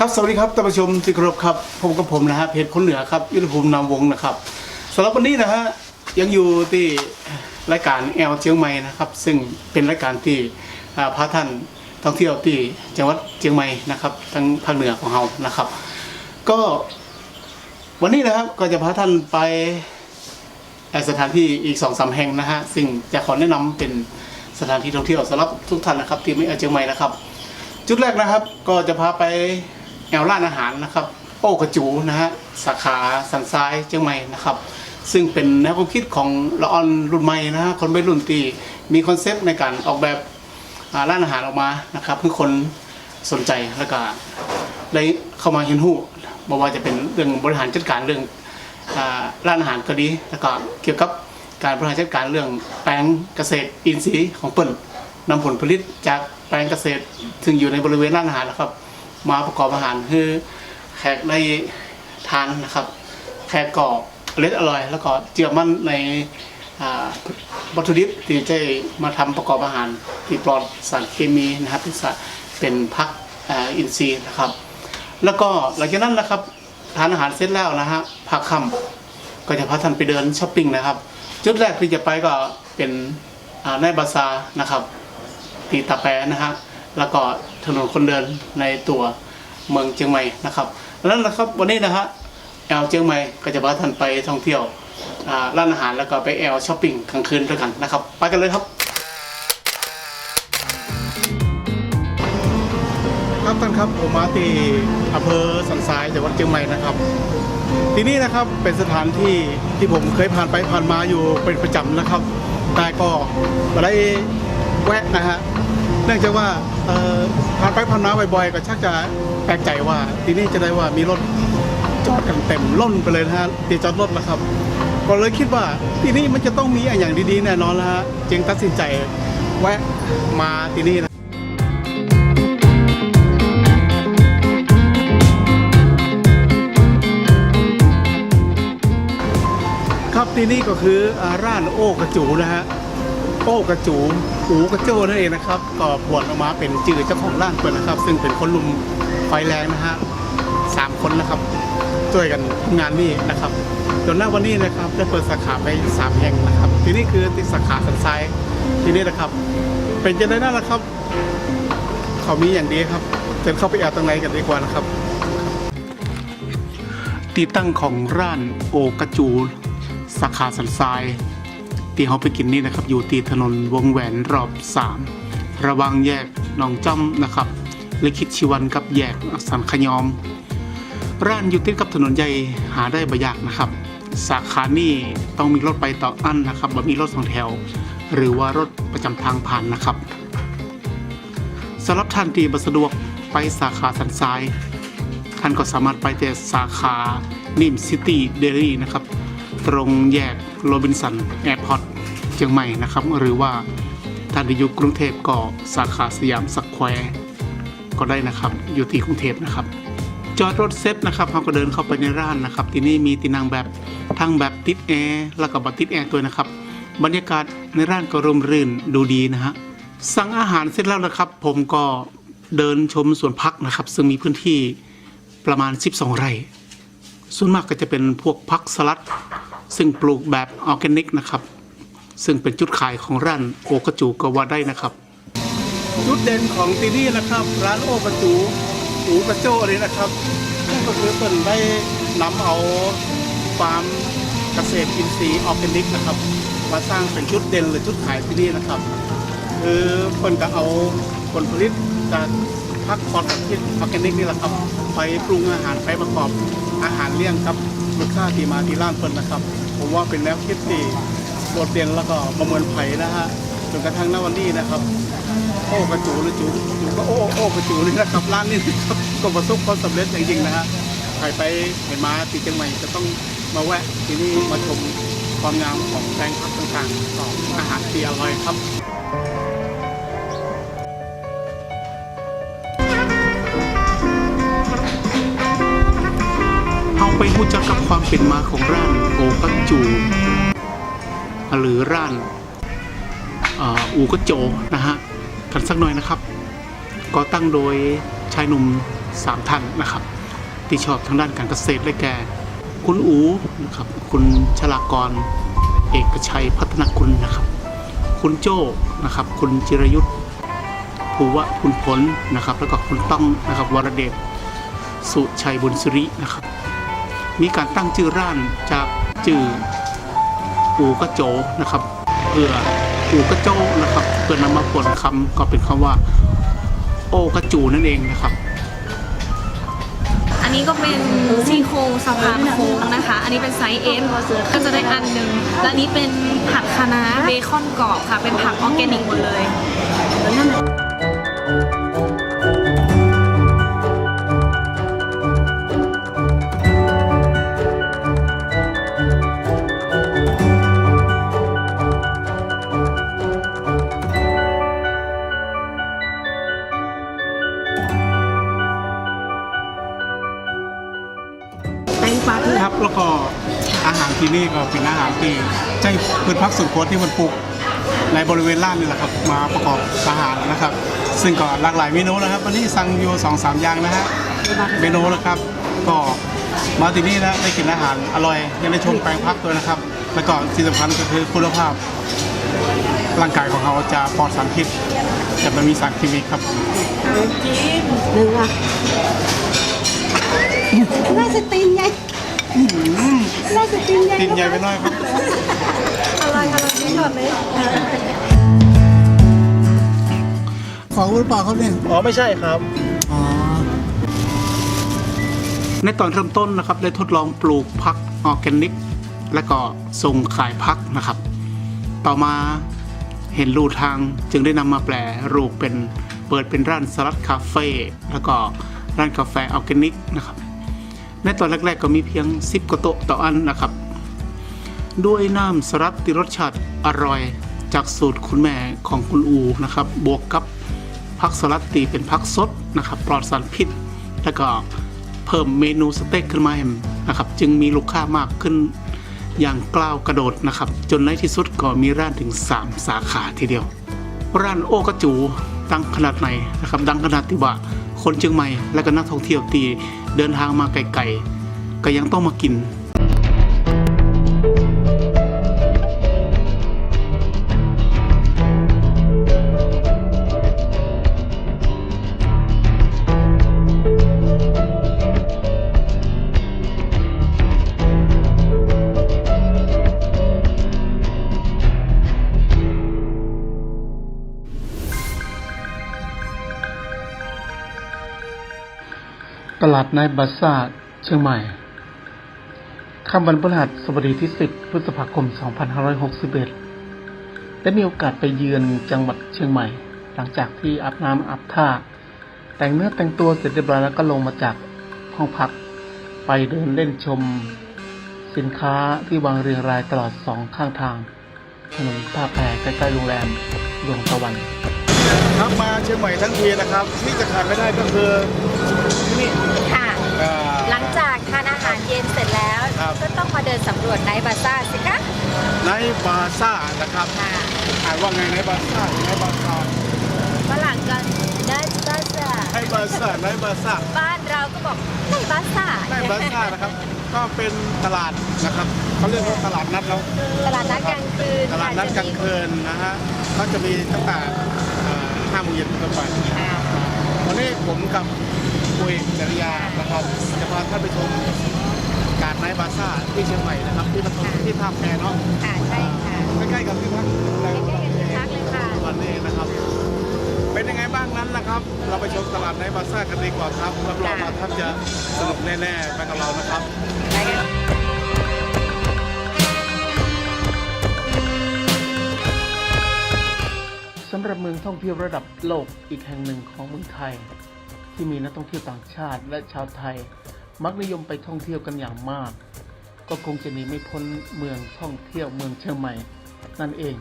ครับสวัสดีครับท่านผู้ชมที่เคารพครับผมกับผมนะฮะเพจคนเหนือครับยุทธภูมินามวงศ์นะครับสำหรับวันนี้นะฮะยังอยู่ที่รายการแอลเชียงใหม่นะครับ ซึ่งเป็นรายการที่พาท่านท่องเที่ยวที่จังหวัดเชียงใหม่นะครับทั้งภาคเหนือของเรานะครับ ก็วันนี้นะครับก็จะพาท่านไปสถานที่อีกสองสามแห่งนะฮะซึ่งจะขอแนะนำเป็นสถานที่ท่องเที่ยวสำหรับทุกท่านนะครับที่ไม่เอาเชียงใหม่นะครับ จุดแรกนะครับก็จะพาไป แอวร้านอาหารนะครับ โอ้กระจูนะฮะสาขาสันทรายเชียงใหม่นะครับ ซึ่งเป็นแนวความคิดของละออนรุ่นใหม่นะฮะคนวัยรุ่นที่มีคอนเซปต์ในการออกแบบร้านอาหารออกมานะครับเพื่อคนสนใจแล้วก็ได้เข้ามาเห็นหูบอกว่าจะเป็นเรื่องบริหารจัดการเรื่องร้านอาหารก็ดีแล้วก็เกี่ยวกับการบริหารจัดการเรื่องแปลงเกษตรอินทรีย์ของเปิ้นนำผลผลิตจากแปลงเกษตร ซึ่งอยู่ในบริเวณร้านอาหารนะครับ มาประกอบอาหารคือแขกได้ทานนะครับแขกก็อร่อยอร่อย แล้วก็เจือมั่นในวัตถุดิบที่จะมาทำประกอบอาหารที่ปลอดสารเคมีนะครับที่เป็นพักอินทรีย์นะครับ แล้วก็หลังจากนั้นนะครับทานอาหารเสร็จแล้วนะฮะพักค่ำก็จะพาท่านไปเดินช้อปปิ้งนะครับ จุดแรกที่จะไปก็เป็นอ่าในบาซานะครับตีตาแปรนะฮะ แล้วก็ถนนคนเดินในตัวเมืองเชียงใหม่นะครับแล้วนะครับวันนี้นะฮะแอลเชียงใหม่ก็จะพาท่านไปท่องเที่ยวร้านอาหารแล้วก็ไปแอลช้อปปิ้งกลางคืนด้วยกันนะครับไปกันเลยครับครับท่านครับผมมาที่อำเภอสันทรายจังหวัดเชียงใหม่นะครับ ที่นี่นะครับเป็นสถานที่ที่ผมเคยผ่านไปผ่านมาอยู่เป็นประจำนะครับแต่ก็ไม่ได้แวะนะฮะ เนื่องจากว่าผ่านไปผ่านมาบ่อยๆ ก็ชักจะแปลกใจว่าที่นี่จะได้ว่ามีรถจอดกันเต็มล้นไปเลยนะฮะที่จอดรถนะครับ ก็เลยคิดว่าที่นี่มันจะต้องมีอย่างดีๆแน่นอนนะฮะจึงตัดสินใจแวะมาที่นี่นะครับที่นี่ก็คือร้านโอ้กระจูนะฮะ โอ้กระจูอูกระโจนั่นเองนะครับ ก็ผวนออกมาเป็นจื่อเจ้าของร้านเปิดนะครับ ซึ่งเป็นคนลุมไฟแรงนะฮะสามคนนะครับช่วยกันทำงานนี่นะครับ จนหน้าวันนี้นะครับได้เปิดสาขาไปสามแห่งนะครับ ที่นี่คือที่สาขาสันทรายที่นี่นะครับ เป็นจะได้นั่นแหละครับ เขามีอย่างดีครับเดินเข้าไปแอบตรงไหนกันดีกว่านะครับตีตั้งของร้านโอกระจู สาขาสันทราย ที่เขาไปกินนี่นะครับ อยู่ตีถนนวงแหวนรอบ 3 ระวังแยกหนองจ้อมนะครับแลิขิตชีวันกับแยกสันขยอม ร้านอยู่ติดกับถนนใหญ่หาได้บ่ยากนะครับ สาขานี่ต้องมีรถไปต่ออันนะครับบ่มีรถสองแถว หรือว่ารถประจำทางผ่านนะครับสำหรับท่านที่บ่สะดวกไปสาขาสันทราย ท่านก็สามารถไปแต่สาขานิมซิตี้เดลี่นะครับ ตรงแยกโรบินสันแอร์พอร์ตเชียงใหม่นะครับ หรือว่าท่านที่อยู่กรุงเทพก็สาขาสยามสแควร์ก็ได้นะครับ อยู่ที่กรุงเทพนะครับ จอดรถเซ็ตนะครับเราก็เดินเข้าไปในร้านนะครับ ที่นี่มีตีนังแบบทั้งแบบติดแอร์แล้วก็บัติดแอร์ตัวนะครับ บรรยากาศในร้านก็ร่มรื่นดูดีนะฮะสั่งอาหารเสร็จแล้วนะครับ ผมก็เดินชมสวนพักนะครับ ซึ่งมีพื้นที่ประมาณ 12 ไร่ ส่วนมากก็จะเป็นพวกพักสลัด ซึ่งปลูกแบบออร์แกนิกนะครับ ซึ่งเป็นจุดขายของร้านโอกระจูก็ว่าได้นะครับ จุดเด่นของที่นี่นะครับ ร้านโอกระจูหูกระโจนี่นะครับนั่นก็คือเปิ่นได้นำเอาฟาร์มเกษตรอินทรีย์ออร์แกนิกนะครับมาสร้างเป็นจุดเด่นหรือจุดขายที่นี่นะครับ คือเปิ่นก็เอาผลผลิตจาก พักคอนกับที่ออร์แกนิกนี่แหละครับ ไปปรุงอาหารไปประกอบอาหารเลี้ยงครับลูกค้าที่มาที่ร้านเปิ่นนะครับ ผมว่าเป็นแนวคิดที่โดดเด่นแล้วก็ประเมินไผ่นะฮะจนกระทั่งณวันนี้นะครับ โอ้กระจูหรือจูจูก็โอ้โอ้กระจูนี่นะครับร้านนี้นะครับก็ประสบความสำเร็จจริงๆนะฮะใครไปเห็นมาที่เชียงใหม่จะต้องมาแวะที่นี่มาชมความงามของแปลงผักต่างๆของอาหารที่อร่อยครับ รู้จักกับความเป็นมาของร้านโอกัจูหรือร้านอูกโจนะฮะกันสักหน่อยนะครับก็ตั้งโดยชายหนุ่มสามท่านนะครับ ที่ชอบทางด้านการเกษตรได้แก่ คุณอูนะครับคุณชลากร เอกชัยพัฒนคุณนะครับ คุณโจ้นะครับ คุณจิรยุทธภูวะคุณผลนะครับ แล้วก็คุณต้องนะครับวรเดชสุชัยบุญสุรินะครับ มีการตั้งชื่อร้านจากชื่ออูกระโจนะครับ เพื่ออูกระโจนะครับ เพื่อนำมาผลคำก็เป็นคำว่า โอกระจูนั่นเองนะครับอันนี้ก็เป็นซี่โครงสะพานโค้งนะคะ อันนี้เป็นไซส์เอสก็จะได้อันหนึ่ง และนี้เป็นผักคะน้าเบคอนกรอบค่ะ เป็นผักออร์แกนิกหมดเลย นี่ก็เป็นอาหารที่ใช้พืชพักสวนครัวที่มันปลูกในบริเวณล่างนี่แหละครับมาประกอบอาหารนะครับ ซึ่งก็หลากหลายเมนูแล้วครับ วันนี้สั่งอยู่สองสามอย่างนะฮะเมนูแล้วครับ ก็มาที่นี่นะได้กินอาหารอร่อยยังได้ชมแปลงพักด้วยนะครับ แล้วก็ที่สำคัญก็คือคุณภาพ ร่างกายของเขาจะปลอดสารพิษจะไม่มีสารเคมีครับหนึ่งอะน่าจะตีนใหญ่ น่าจะตีนใหญ่ตินใหญ่ไปหน่อยครับอะไรอะไรนี่หมดเลยของหรือเปล่าครับเนี่ยอ๋อไม่ใช่ครับอ๋อในตอนเริ่มต้นนะครับได้ทดลองปลูกพักออร์แกนิก และก็ส่งขายพักนะครับ ต่อมาเห็นรูทางจึงได้นำมาแปลรูปเป็นเปิดเป็นร้านสลัดคาเฟ่แล้วก็ร้านกาแฟออร์แกนิกนะครับ ในตอนแรกๆก็มีเพียง 10กว่าโต๊ะต่ออันนะครับ ด้วยน้ำสลัดที่รสชาติอร่อยจากสูตรคุณแม่ของคุณอูนะครับ บวกกับผักสลัดตีเป็นผักสดนะครับปลอดสารพิษ แล้วก็เพิ่มเมนูสเต็กขึ้นมาให้นะครับ จึงมีลูกค้ามากขึ้นอย่างกล้าวกระโดดนะครับ จนในที่สุดก็มีร้านถึง 3 สาขาทีเดียว ร้านโอกระจูดังขนาดไหนนะครับ ดังขนาดที่ว่าคนเชียงใหม่และก็นักท่องเที่ยวตี เดินทางมาไกลๆก็ยังต้องมากิน ตลาดนายบาซ่าเชียงใหม่ค่ำวันพฤหัสบดีที่ 10 พฤษภาคม 2561 ได้มีโอกาสไปเยือนจังหวัดเชียงใหม่ หลังจากที่อาบน้ำอาบท่า แต่งเนื้อแต่งตัวเสร็จเรียบร้อยแล้วก็ลงมาจากห้องพัก ไปเดินเล่นชม สินค้าที่วางเรียงรายตลอดสองข้างทางถนนท่าแพใกล้ๆโรงแรมดวงตะวัน ครับมาเชียงใหม่ทั้งทีนะครับ ที่จะขาดไม่ได้ก็คือที่นี่ค่ะ อ่า หลังจากทานอาหารเย็นเสร็จแล้ว ครับ ก็ต้องมาเดินสำรวจไนท์บาซ่าสิคะไนท์บาซ่านะครับค่ะอ่านว่าไงไนท์บาซ่าไนท์บาซ่าฝรั่งกันไนท์บาซ่าไนท์บาซ่าไนท์บาซ่าบ้านเราก็บอกไนท์บาซ่าไนท์บาซ่านะครับ ก็เป็นตลาดนะครับเขาเรียกว่าตลาดนัดแล้ว ตลาดนัดกลางคืนตลาดนัดกลางคืนนะฮะก็จะมีตั้งแต่ ห้าโมงเย็นเป็นต้นไปค่ะวันนี้ผมกับคุยจริยานะครับจะพาท่านไปชมการไนท์บาซ่าที่เชียงใหม่นะครับที่ปฐมที่ท่าแพเนาะค่ะใช่ค่ะใกล้ๆกับที่พักแรมใกล้ๆกันที่พักเลยค่ะวันนี้นะครับ เป็นยังไงบ้างนั้นนะครับ เราไปชมตลาดไนท์บาซ่ากันดีกว่าครับรับรองว่าท่านจะสนุกแน่ๆไปกับเรานะครับ รับเมืองท่องเที่ยวระดับโลกอีกแห่งหนึ่งของเมืองไทย ที่มีนักท่องเที่ยวต่างชาติและชาวไทย มักนิยมไปท่องเที่ยวกันอย่างมาก ก็คงจะหนีไม่พ้นเมืองท่องเที่ยวเมืองเชียงใหม่ นั่นเอง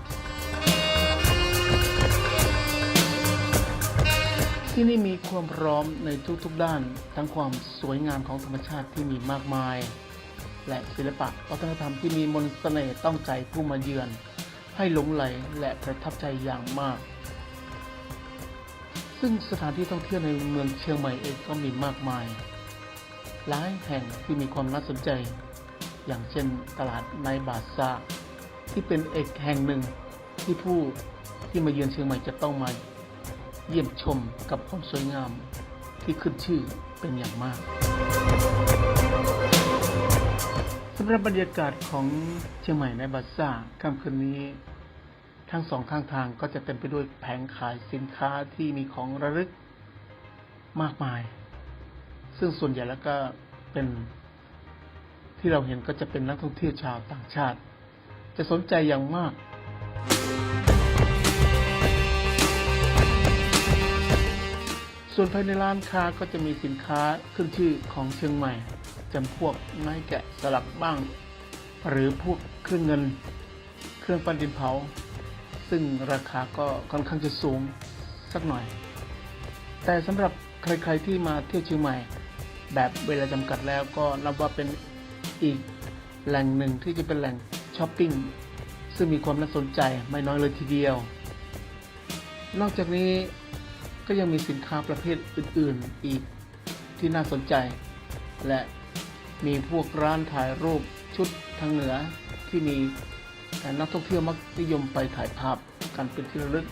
ที่นี่มีความพร้อมในทุกๆด้าน ทั้งความสวยงามของธรรมชาติที่มีมากมาย และศิลปะวัฒนธรรมที่มีมนต์เสน่ห์ต้องใจผู้มาเยือนให้หลงไหลและประทับใจอย่างมาก ซึ่งสถานที่ท่องเที่ยวในเมืองเชียงใหม่เองก็มีมากมาย หลายแห่งที่มีความน่าสนใจ อย่างเช่นตลาดในบาซาที่เป็นเอกแห่งหนึ่งที่ผู้ที่มาเยือนเชียงใหม่จะต้องมาเยี่ยมชมกับความสวยงามที่ขึ้นชื่อเป็นอย่างมากสำหรับบรรยากาศของเชียงใหม่ในบาซ่าค่ำคืนนี้ ทั้งสองข้างทางก็จะเต็มไปด้วยแผงขายสินค้าที่มีของระลึกมากมาย ซึ่งส่วนใหญ่แล้วก็เป็นที่เราเห็นก็จะเป็นนักท่องเที่ยวชาวต่างชาติ จะสนใจอย่างมาก ส่วนภายในร้านค้าก็จะมีสินค้าขึ้นชื่อของเชียงใหม่จำพวกไม้แกะสลักบ้าง หรือพวกเครื่องเงิน เครื่องปั้นดินเผา ซึ่งราคาก็ค่อนข้างจะสูงสักหน่อย แต่สำหรับใครๆที่มาเที่ยวเชียงใหม่ แบบเวลาจำกัดแล้วก็นับว่าเป็นอีกแหล่งหนึ่งที่จะเป็นแหล่งช้อปปิ้งซึ่งมีความน่าสนใจไม่น้อยเลยทีเดียว นอกจากนี้ก็ยังมีสินค้าประเภทอื่น ๆ อีกที่น่าสนใจ และมีพวกร้านถ่ายรูปชุดทางเหนือที่มี นักท่องเที่ยวมักนิยมไปถ่ายภาพกันเป็นที่ระลึก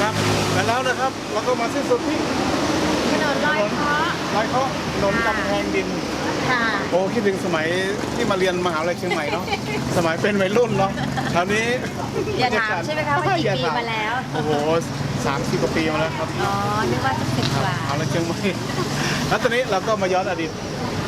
ครับและแล้วนะครับ เราก็มาสิ้นสุดที่ถนนลอยเคราะห์ร้อยเคาะถนนกำแพงดิน ค่ะ โอ้คิดถึงสมัยที่มาเรียนมหาวิทยาลัยเชียงใหม่เนาะ สมัยเป็นวัยรุ่นเนาะแถวนี้อย่าถามใช่ไหมคะว่ากี่อย่ปีถมาแล้ว โอ้โหสามสิบกว่าปีมาแล้วครับ อ๋อนึกว่าจะสิบกว่าเอาละเชียงใหม่ แล้วตอนนี้เราก็มาย้อนอดีต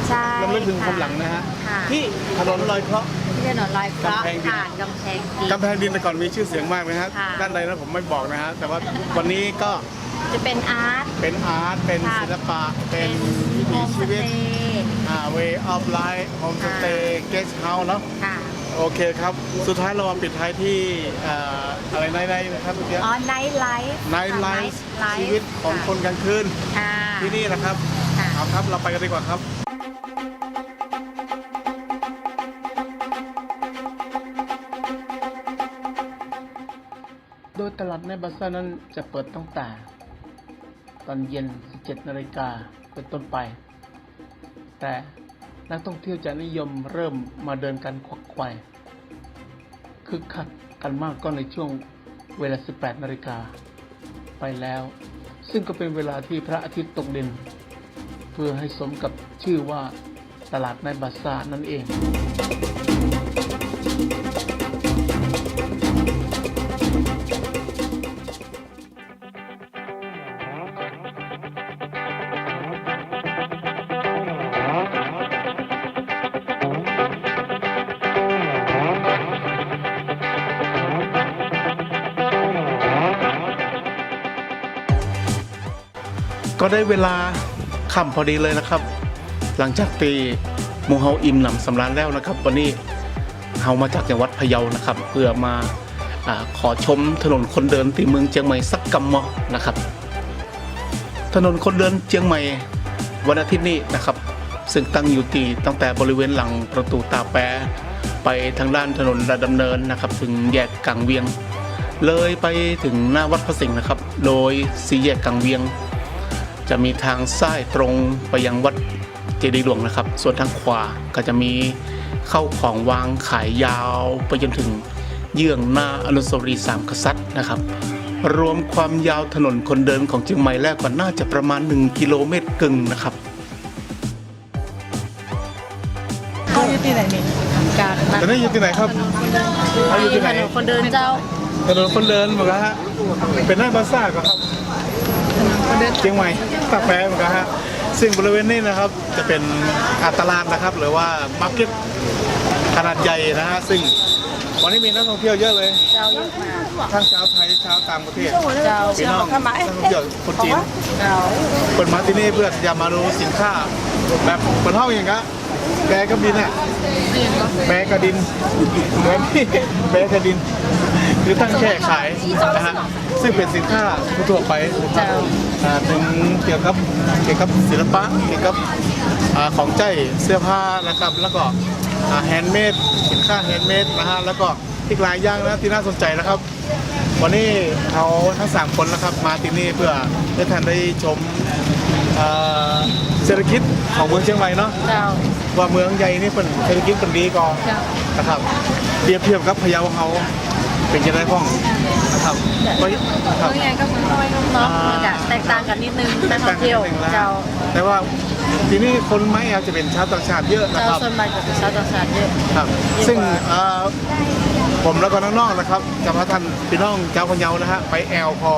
ใช่รำลึกถึงความหลังนะฮะค่ะที่ถนนลอยเคราะห์ที่ถนนลอยเคราะห์กำแพงดินผ่านกำแพงดินกำแพงดินแต่ก่อนมีชื่อเสียงมากนะฮะค่ะด้านในนั้นผมไม่บอกนะฮะ แต่ว่าวันนี้ก็จะเป็นอาร์ต เป็นอาร์ต เป็นค่ะศิลปะ เป็เป็นนวิโฮถีมสชีวิต เตย์อ่า way of life home ค่ะ stay guest house เนาะค่ะโอเคครับ สุดท้ายเรามาปิดท้ายที่เอ่ออะไรในในๆนะครับเมื่อกี้อ๋อไนท์ไลฟ์ไนท์ไลฟ์ชีวิตของคนกลางคืนค่ะ ที่นี่นะครับค่ะ เอาครับเราไปกันดีกว่าครับ โดยตลาดในบาซ่าร์นั้นจะเปิดตั้งแต่ ตอนเย็น 17 นาฬิกาเป็นต้นไป แต่นักท่องเที่ยวจะนิยมเริ่มมาเดินกันควักไขว่คึกคักกันมากก็ในช่วงเวลา 18 นาฬิกา ไปแล้ว ซึ่งก็เป็นเวลาที่พระอาทิตย์ตกดิน เพื่อให้สมกับชื่อว่าตลาดในบาซ่านั่นเอง ได้เวลาค่ำพอดีเลยนะครับ หลังจากตีมูเฮาอิ่มหนำสำราญแล้วนะครับ วันนี้เฮามาจากจังหวัดพะเยานะครับ เพื่อมาอขอชมถนนคนเดินที่เมืองเชียงใหม่สักกำมอนะครับ ถนนคนเดินเชียงใหม่วันอาทิตย์นี้นะครับ ซึ่งตั้งอยู่ที่ตั้งแต่บริเวณหลังประตูตาแปะไปทางด้านถนนราชดำเนินนะครับ ถึงแยกกังเวียง เลยไปถึงหน้าวัดพระสิงห์นะครับ โดยสีแยกกังเวียง จะมีทางซ้ายตรงไปยังวัดเจดีย์หลวงนะครับ ส่วนทางขวาก็จะมีเข้าของวางขายยาวไปจนถึงเยื่องหน้าอนุสาวรีย์สามกษัตริย์นะครับ รวมความยาวถนนคนเดินของเชียงใหม่แล้วก็น่าจะประมาณ 1 กิโลเมตรกึ่งนะครับเขาอยู่ที่ไหนนี่การตอนนี้อยู่ที่ไหนครับเขาอยู่ที่ไหนคนเดินเจ้าถนนคนเดินเหมือนกันฮะเป็นหน้าบาซ่าก็ครับ เชียงใหม่ปากแปรเหมือนกันฮะซึ่งบริเวณนี้นะครับจะเป็นอาตลาดนะครับ หรือว่ามาร์เก็ตขนาดใหญ่นะฮะซึ่งวันนี้มีนักท่องเที่ยวเยอะเลยเจ้าเยอะมากทั้งชาวไทยชาวต่างประเทศเจ้าพี่น้องนักท่องเที่ยวคนจีนเจ้าคนมาที่นี่เพื่อจะมาดูสินค้าแบบคนห้องอย่างเงี้ยแบกับดินอะแบกับดินแบนี่แบกับดิน คคือตั้งแช่ขายนะฮะซึ่งเป็นสินค้าทั่วๆไปเจ้าอ่าเป็นเกี่ยวกับเกี่ยวกับศิลปะเกี่ยวกับอ่าของใจเสื้อผ้านะครับ แล้วก็แฮนด์เมดสินค้าแฮนด์เมดนะฮะแล้วก็อีกหลายอย่างนะที่น่าสนใจนะครับ วันนี้เราทั้งสามคนนะครับมาที่นี่เพื่อได้ท่านได้ชมอ่าเศรษฐกิจของเมืองเชียงใหม่เนาะเจ้าว่าเมืองใหญ่นี่เป็นเศรษฐกิจเป็นดีก่อนเจ้านะครับเปรียบเทียบกับพะเยาเขา เป็นจะได้พ้องนะครับก็ครับเมืองใหญ่ก็เมืองน้อยเนาะมันจะแตกต่างกันนิดนึงแต่ท่องเที่ยวเจ้าแต่ว่าที่นี่คนไม่อาจจะเป็นชาวต่างชาติเยอะนะเจ้าครับ ส่วนมากจะเป็นชาวต่างชาติเยอะครับ ซึ่งเอ่อผมแล้วก็น้องๆนะครับจะพาท่านพี่น้องชาวพะเยานะฮะไปแอลพอ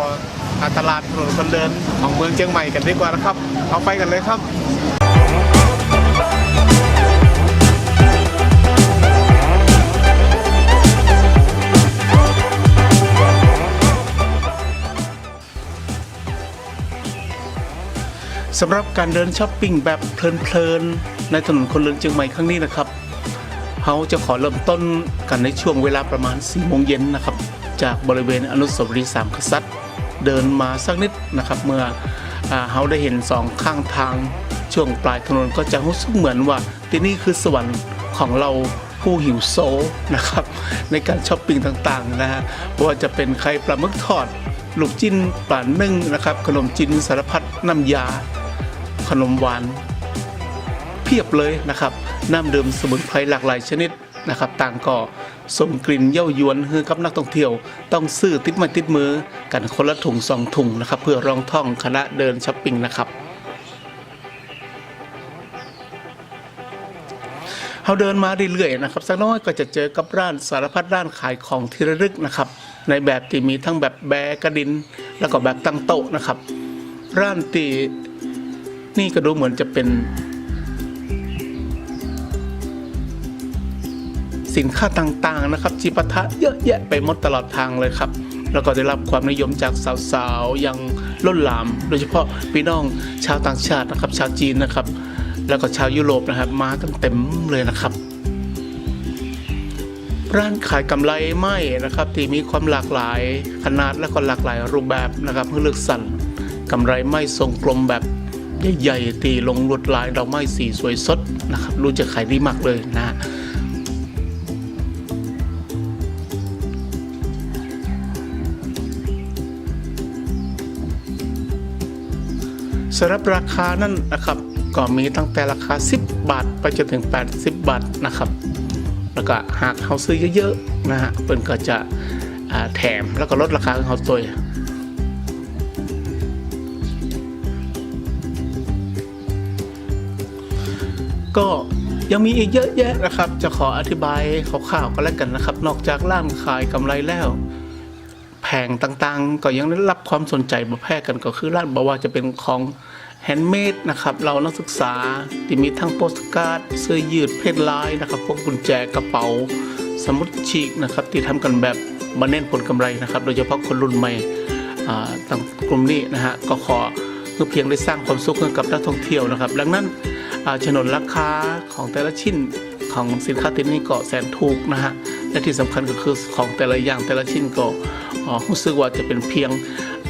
อ่าตลาดถนนคนเดินของเมืองเชียงใหม่กันดีกว่านะครับ เอาไปกันเลยครับ สำหรับการเดินช้อปปิ้งแบบเพลินๆในถนนคนเดินเชียงใหม่ครั้งนี้นะครับเขาจะขอเริ่มต้นกันในช่วงเวลาประมาณ4โมงเย็นนะครับ จากบริเวณอนุสาวรีย์สามกษัตริย์ เดินมาสักนิดนะครับ เมื่อเขาได้เห็นสองข้างทางช่วงปลายถนนก็จะรู้สึกเหมือนว่าที่นี่คือสวรรค์ของเราผู้หิวโซนะครับ ในการช้อปปิ้งต่างๆนะฮะว่าจะเป็นไข่ปลาหมึกทอดลูกจิ้นปลานึ่งนะครับขนมจีนสารพัดน้ำยา ขนมหวานเพียบเลยนะครับน้ำดื่มสมุนไพรหลากหลายชนิดนะครับต่างก็สมกลิ่นเย้ายวนให้กับนักท่องเที่ยว ต้องซื้อติดมาติดมือกันคนละถุงสองถุงนะครับ เพื่อรองท่องคณะเดินช้อปปิ้งนะครับเขาเดินมาเรื่อยๆนะครับสักน้อยก็จะเจอกับร้านสารพัดร้านขายของที่ระลึกนะครับ ในแบบที่มีทั้งแบบแบกระดิน แล้วก็แบบตั้งโต๊ะนะครับ ร้านตี นี่ก็ดูเหมือนจะเป็น สินค้าต่างๆนะครับจีปาถะเยอะแยะไปหมดตลอดทางเลยครับ แล้วก็ได้รับความนิยมจากสาวๆอย่างล้นหลาม โดยเฉพาะพี่น้องชาวต่างชาตินะครับ ชาวจีนนะครับ แล้วก็ชาวยุโรปนะครับ มากันเต็มเลยนะครับร้านขายกำไรไหมนะครับ ที่มีความหลากหลายขนาดและก็หลากหลายรูปแบบนะครับเพื่อเลือกสรรกำไรไหมทรงกลมแบบ ใหญ่ๆตีลงลวดลายดอกไม้สีสวยสดนะครับรู้จะขายดีมากเลยนะฮะสำหรับราคานั่นนะครับก็มีตั้งแต่ราคา 10 บาทไปจนถึง 80 บาทนะครับ แล้วก็หากเขาซื้อเยอะๆนะฮะเปิ้นก็จะแถมแล้วก็ลดราคาของเขาตัว ก็ยังมีอีกเยอะแยะนะครับ จะขออธิบายคร่าวๆก็แล้วกันนะครับ นอกจากร้านขายกำไรแล้ว แผงต่างๆ ก็ยังได้รับความสนใจมาแพร่กันก็คือร้านบอกว่าจะเป็นของแฮนด์เมดนะครับ เรานักศึกษาที่มีทั้งโปสการ์ดเสื้อยืดเพชรลายนะครับ พวกกุญแจกระเป๋า สมุดฉีกนะครับ ที่ทำกันแบบมาเน้นผลกำไรนะครับ โดยเฉพาะคนรุ่นใหม่ต่างกลุ่มนี้นะฮะก็ขอเพื่อเพียงได้สร้างความสุขให้กับนักท่องเที่ยวนะครับ ดังนั้น ฉนนราคาของแต่ละชิ้นของสินค้าที่นี่ก็แสนถูกนะฮะและที่สำคัญก็คือของแต่ละอย่างแต่ละชิ้นก็อ๋อรู้สึกว่าจะเป็นเพียง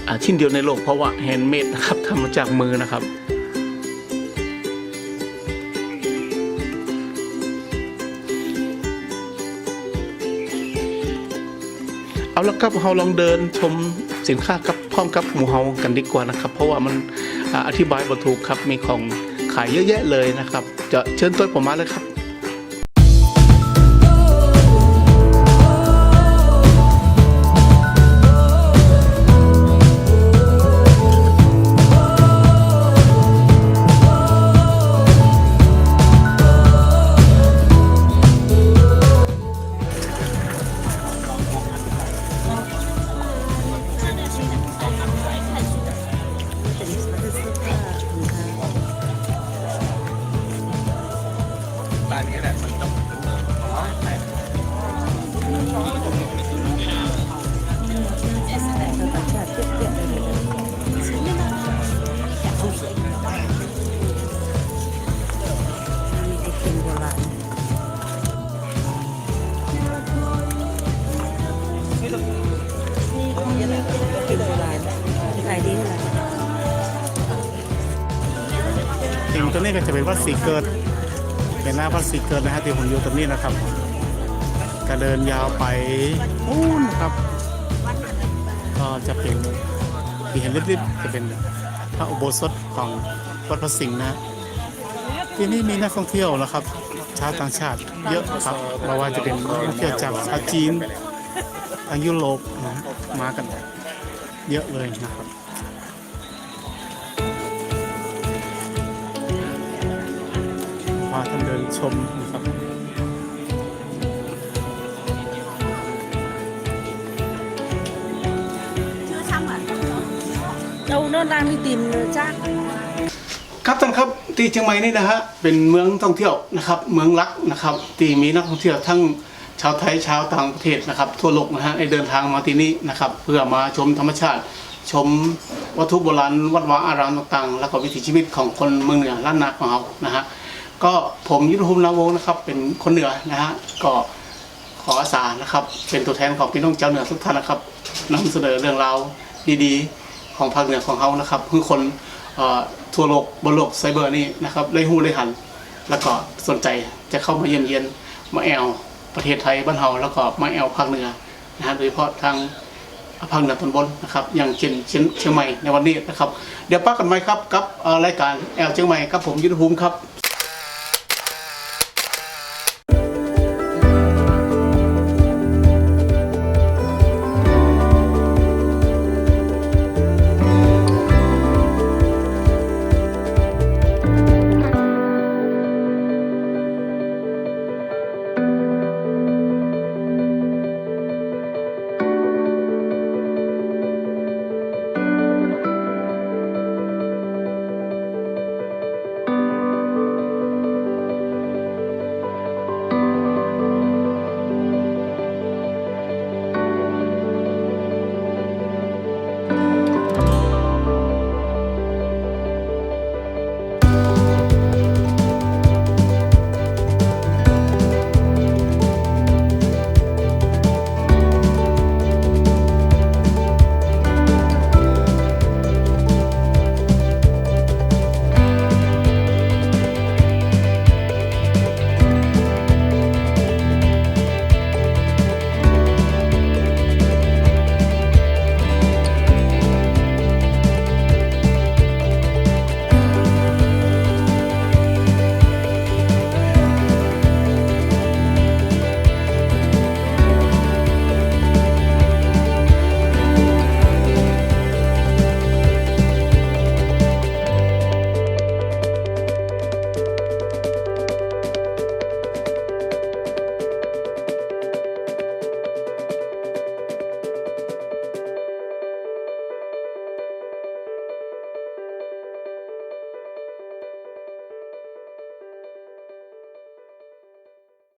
อ่าชิ้นเดียวในโลกเพราะว่าแฮนด์เมดนะครับทำมาจากมือนะครับเอาละครับเราลองเดินชมสินค้ากับพร้อมกับหมูเฮากันดีกว่านะครับ เพราะว่ามันอธิบายบถูกครับมีของ ขายเยอะแยะเลยนะครับ จะเชิญตัวผมมาเลยครับ ตัวนี้ก็จะเป็นวัดสีเกิดเป็นหน้าวัดสีเกิดนะฮะที่ผมอยู่ตรงนี้นะครับก็เดินยาวไปนู่นนะครับก็จะเป็นที่เห็นริบๆจะเป็นพระอุโบสถของวัดพระสิงห์นะที่นี่มีนักท่องเที่ยวนะครับ ชาวต่างชาติเยอะครับไม่ว่าจะเป็นนักท่องเที่ยวจากชาจีนทางยุโรปนะมากันเยอะเลยนะครับ ท่านเดินชมนะครับ đâu nó đang đi tìm chắc ครับท่านครับที่เชียงใหม่นี่นะฮะเป็นเมืองท่องเที่ยวนะครับ เมืองรักนะครับที่มีนักท่องเที่ยวทั้งชาวไทยชาวต่างประเทศนะครับ ทั่วโลกนะฮะได้เดินทางมาที่นี่นะครับ เพื่อมาชมธรรมชาติ ชมวัตถุโบราณวัดวาอารามต่างๆ แล้วก็วิถีชีวิตของคนเมืองเหนือล้านนาของเรานะฮะ ก็ผมยุทธภูมินาวงศ์นะครับ เป็นคนเหนือนะฮะก็ขออาสานะครับ เป็นตัวแทนของพี่น้องเจ้าเหนือทุกท่านนะครับนำเสนอเรื่องราวดีๆของภาคเหนือของเขานะครับเพื่อคนเอ่อทั่วโลกบนโลกไซเบอร์นี่นะครับได้หูได้หัน แล้วก็สนใจจะเข้ามาเยี่ยมเยียนมาแอลประเทศไทยบ้านเฮาแล้วก็มาแอลภาคเหนือนะฮะโดยเฉพาะทางภาคเหนือตอนบนนะครับอย่างเช่นเชียงเชียงใหม่ในวันนี้นะครับ เดี๋ยวปักกันไหมครับกับเอ่อรายการแอลเชียงใหม่ครับผมยุทธภูมิครับ